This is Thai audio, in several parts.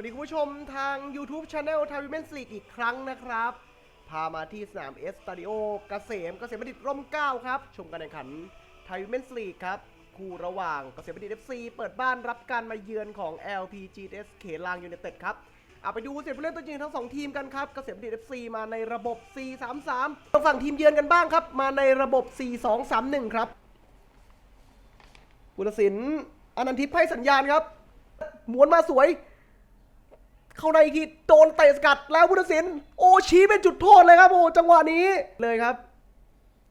วัสดีคุณผู้ชมทาง YouTube Channel t a v i m e n s League อีกครั้งนะครับ พามาที่สนามเอสตาดิโอเกษมเกษมบัณฑิตร่มเก้าครับ ชมการแข่งขัน t a v i m e n s League ครับ คู่ระหว่างเกษมบัณฑิต FC เปิดบ้านรับการมาเยือนของ LPGS เขลางยูเนเต็ดครับเอาไปดูเสียผู้เล่นตัวจริงทั้งสองทีมกันครับ เกษมบัณฑิต FC มาในระบบ 4-3-3ฝั่งทีมเยือนกันบ้างครับ มาในระบบ 4-2-3-1 ครับบุรศินอนันทิพย์ให้สัญญาณครับหมุนมาสวย เข้าในอีกทีโดนเตะสกัดแล้วพุทธศิลป์โอชี้เป็นจุดโทษเลยครับโอ้จังหวะนี้เลยครับ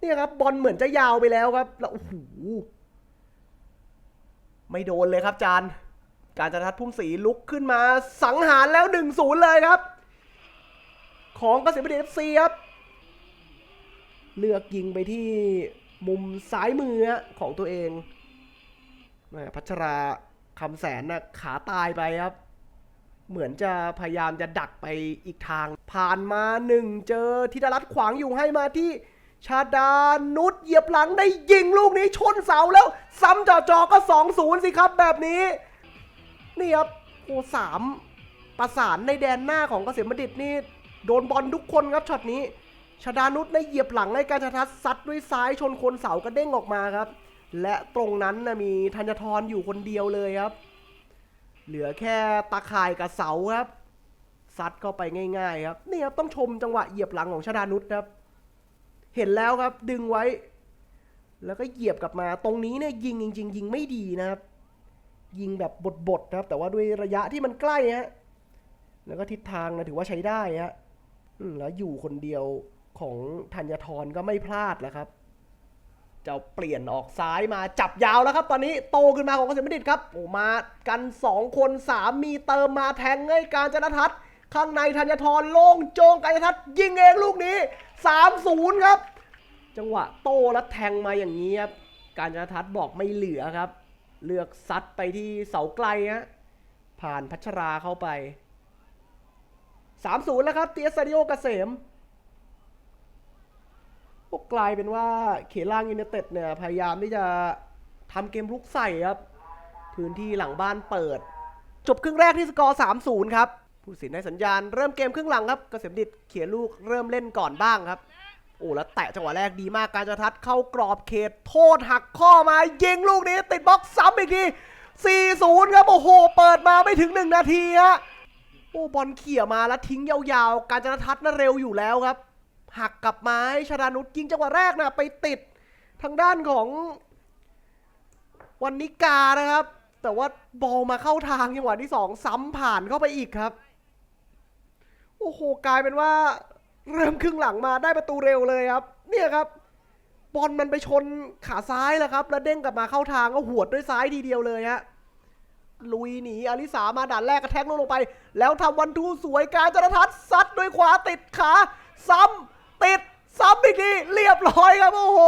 นี่ครับบอลเหมือนจะยาวไปแล้วครับแล้วโอ้โหไม่โดนเลยครับจานการจะทัดพุ่มสีลุกขึ้นมาสังหารแล้ว1นศูนย์เลยครับ ของเกษมบัณฑิตเอฟซีครับ เลือกยิงไปที่มุมซ้ายมือของตัวเองพัชราคำแสนนะขาตายไปครับ เหมือนจะพยายามจะดักไปอีกทาง ผ่านมาหนึ่งเจอธิดารัตขวางอยู่ให้มาที่ชาดานุชเหยียบหลังได้ยิงลูกนี้ชนเสาแล้ว ซ้ำจ่อจอก็ 2-0 สิครับแบบนี้ นี่ครับโอ้สามประสานในแดนหน้าของเกษมบัณฑิตนี่ โดนบอลทุกคนครับช็อตนี้ชาดานุชได้เหยียบหลังในการชทัศน์ซัดด้วยซ้ายชนคนเสากระเด้งออกมาครับ และตรงนั้นนะมีธัญทรอยู่คนเดียวเลยครับ เหลือแค่ตาข่ายกับเสาครับซัดเข้าไปง่าย ๆ ครับนี่ครับต้องชมจังหวะเหยียบหลังของชาดานุชครับ เห็นแล้วครับดึงไว้ แล้วก็เหยียบกลับมาตรงนี้เนี่ยยิงจริง ๆ ยิงไม่ดีนะครับ ยิงแบบบดๆนะครับ แต่ว่าด้วยระยะที่มันใกล้ฮะแล้วก็ทิศทางนะถือว่าใช้ได้ฮะแล้วอยู่คนเดียวของธัญทรก็ไม่พลาดแล้วครับ จะเปลี่ยนออกซ้ายมาจับยาวแล้วครับ ตอนนี้โตขึ้นมาของเกษมบัณฑิตครับโอ้มากัน 2 คน 3 มีเติมมาแทงให้การจนทัศน์ข้างในธัญทรโล่งโจงการจนทัศน์ยิงเองลูกนี้ 3-0 ครับ จังหวะโตแล้วแทงมาอย่างนี้ครับการจนทัศน์บอกไม่เหลือครับ เลือกซัดไปที่เสาไกลฮะผ่านพัชราเข้าไป 3-0 แล้วครับเตียสดิโอเกษม ก็กลายเป็นว่าเขลางยูเนเต็ดเนี่ยพยายามที่จะทำเกมลุกใส่ครับ พื้นที่หลังบ้านเปิด จบครึ่งแรกที่สกอร์ 3-0 ครับ ผู้สินได้สัญญาณเริ่มเกมครึ่งหลังครับกเกษมดิตเขียนลูกเริ่มเล่นก่อนบ้างครับ โอ้แล้วแตะจังหวะแรกดีมากการจะทัดเข้ากรอบเขตโทษหักข้อมายิงลูกนี้ติดบล็อกซ้ำอีกที4-0 ครับ โอ้โห เปิดมาไม่ถึง 1 นาทีฮะโอ้บอลเขี่ยมาแล้วทิ้งยาวๆ การจนทัศน์น่ะเร็วอยู่แล้วครับ หักกลับมาให้ชาดานุชยิงจังหวะแรกนะไปติดทางด้านของวันนิกานะครับ แต่ว่าบอลมาเข้าทางจังหวะที่สองซ้ำผ่านเข้าไปอีกครับ โอ้โหกลายเป็นว่า เริ่มครึ่งหลังมาได้ประตูเร็วเลยครับ เนี่ยครับ บอลมันไปชนขาซ้ายแล้วครับ แล้วเด้งกลับมาเข้าทางก็หวดด้วยซ้ายทีเดียวเลยฮะลุยหนีอลิสามาด่านแรกกระแทกลงลงไป แล้วทำวันทูสวยการจนทัศน์ซัดด้วยขวาติดขา ซ้ำ ติดซ้ำอีกทีเรียบร้อยครับ โอ้โห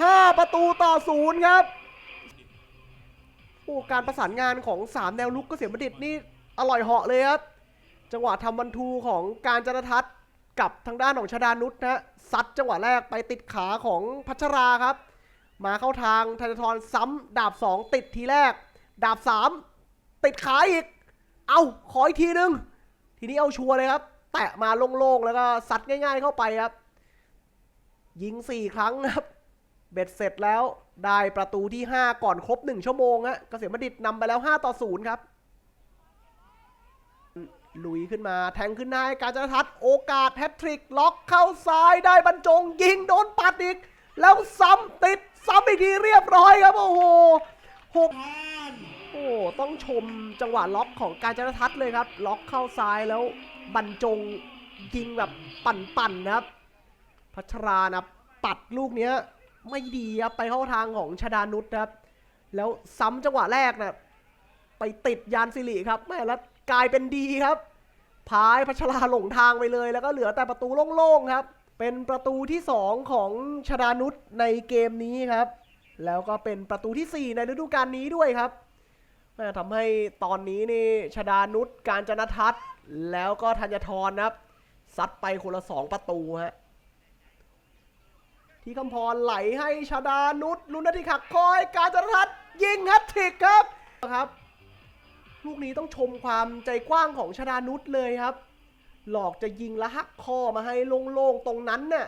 ห้าประตูต่อศูนย์ครับโอ้การประสานงานของ 3 แนวลุกก็เสียบัณฑิตนี่อร่อยเหาะเลยครับ จังหวะทำวันทูของการจนทัศน์กับทางด้านของชดานุชนะฮะซัดจังหวะแรกไปติดขาของพัชราครับ มาเข้าทางธนทรซ้ำดาบ 2 ติดทีแรก ดาบ 3 ติดขาอีก เอาขออีกทีนึง ทีนี้เอาชัวร์เลยครับ แตะมาโล่งๆ แล้วก็ซัดง่าย ๆ เข้าไปครับ ยิง 4 ครั้งครับ เบ็ดเสร็จแล้วได้ประตูที่ 5 ก่อนครบ 1 ชั่วโมงฮะเกษมบัณฑิตนำไปแล้ว 5 ต่อ 0 ครับ ลุยขึ้นมาแทงขึ้นหน้าให้การจนทัศน์โอกาสแฮตทริก ล็อกเข้าซ้ายได้บรรจง ยิงโดนปัดอีก แล้วซ้ำติด ซ้ำอีกทีเรียบร้อยครับ โอ้โหหกโอ้ต้องชมจังหวะล็อกของการจนทัศน์เลยครับ ล็อกเข้าซ้ายแล้ว บรรจงยิงแบบปั่นๆนะครับ พัชรานะปัดลูกเนี้ยไม่ดีครับไปเข้าทางของชดานุชครับ แล้วซ้ำจังหวะแรกนะไปติดยานสิริครับแม่แล้วกลายเป็นดีครับพายพัชราหลงทางไปเลยแล้วก็เหลือแต่ประตูโล่งๆครับ เป็นประตูที่ 2 ของชดานุชในเกมนี้ครับ แล้วก็เป็นประตูที่ 4 ในฤดูกาลนี้ด้วยครับ ทำให้ตอนนี้นี่ชดานุชการจนทัศน์แล้วก็ธัญทรนะครับซัดไปคนละสองประตูฮะที่คำพรไหลให้ชดานุชลุนนาทีขักคอย การจนทัศน์ยิงแฮตทริกครับครับ ลูกนี้ต้องชมความใจกว้างของชนานุษเลยครับ หลอกจะยิงละหักคอมาให้โล่งๆตรงนั้นน่ะ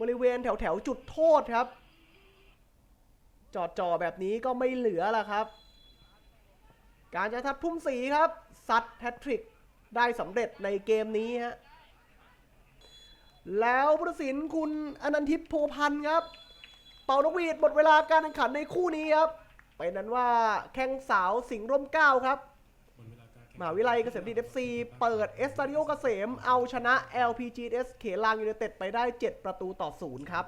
บริเวณแถวๆจุดโทษครับ จอดจ่อแบบนี้ก็ไม่เหลือละครับ การจะทัดพุ่มสีครับซัดแพทริกได้สำเร็จในเกมนี้ฮะแล้วผู้ตัดสินคุณอนันทิพย์โพพันธ์ครับ เป่านกหวีดหมดเวลาการแข่งขันในคู่นี้ครับเป็นนั้นว่าแข้งสาวสิงห์ร่มเก้าครับมหาวิทยาลัยเกษมดีเอฟซีเปิดเอสตาดิโอเกษมเอาชนะ LPGS เขลางยูไนเต็ดไปได้ 7 ประตูต่อศูนย์ครับ